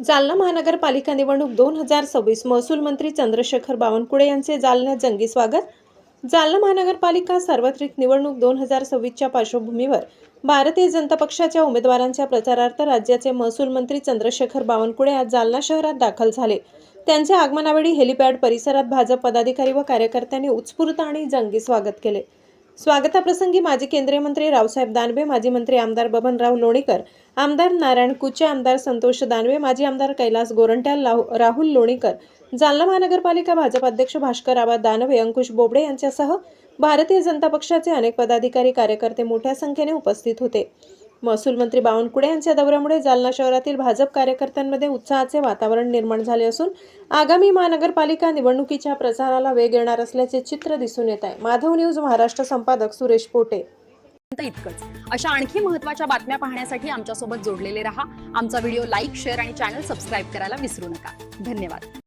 जालना महानगरपालिका निवडणूक दोन हजार सव्वीस महसूल मंत्री चंद्रशेखर बावनकुळे यांचे जालन्यात जंगी स्वागत. जालना महानगरपालिका सार्वत्रिक निवडणूक दोन हजार सव्वीसच्या पार्श्वभूमीवर भारतीय जनता पक्षाच्या उमेदवारांच्या प्रचारार्थ राज्याचे महसूल मंत्री चंद्रशेखर बावनकुळे आज जालना शहरात दाखल झाले. त्यांच्या आगमनावेळी हेलिपॅड परिसरात भाजप पदाधिकारी व कार्यकर्त्यांनी उत्स्फूर्त आणि जंगी स्वागत केले. स्वागताप्रसंगी माजी केंद्रीय मंत्री रावसाहेब दानवे माजी मंत्री आमदार बबनराव लोणीकर आमदार नारायण कुचे आमदार संतोष दानवे माजी आमदार कैलास गोरंट्याल राहुल लोणीकर जालना महानगरपालिका भाजप अध्यक्ष भास्कर आबा दानवे अंकुश बोबडे यांच्यासह भारतीय जनता पक्षाचे अनेक पदाधिकारी कार्यकर्ते मोठ्या संख्येने उपस्थित होते. महसूल मंत्री बावनकुळे यांच्या दौऱ्यामुळे जालना शहरातील भाजप कार्यकर्त्यांमध्ये उत्साहाचे वातावरण निर्माण झाले असून आगामी महानगरपालिका निवडणुकीच्या प्रचाराला वेग येणार असल्याचे चित्र दिसून येत आहे. माधव न्यूज महाराष्ट्र संपादक सुरेश पोटे. इतकंच. अशा आणखी महत्त्वाच्या बातम्या पाहण्यासाठी आमच्यासोबत जोडलेले रहा. आमचा व्हिडिओ लाईक शेअर आणि चॅनल सबस्क्राईब करायला विसरू नका. धन्यवाद.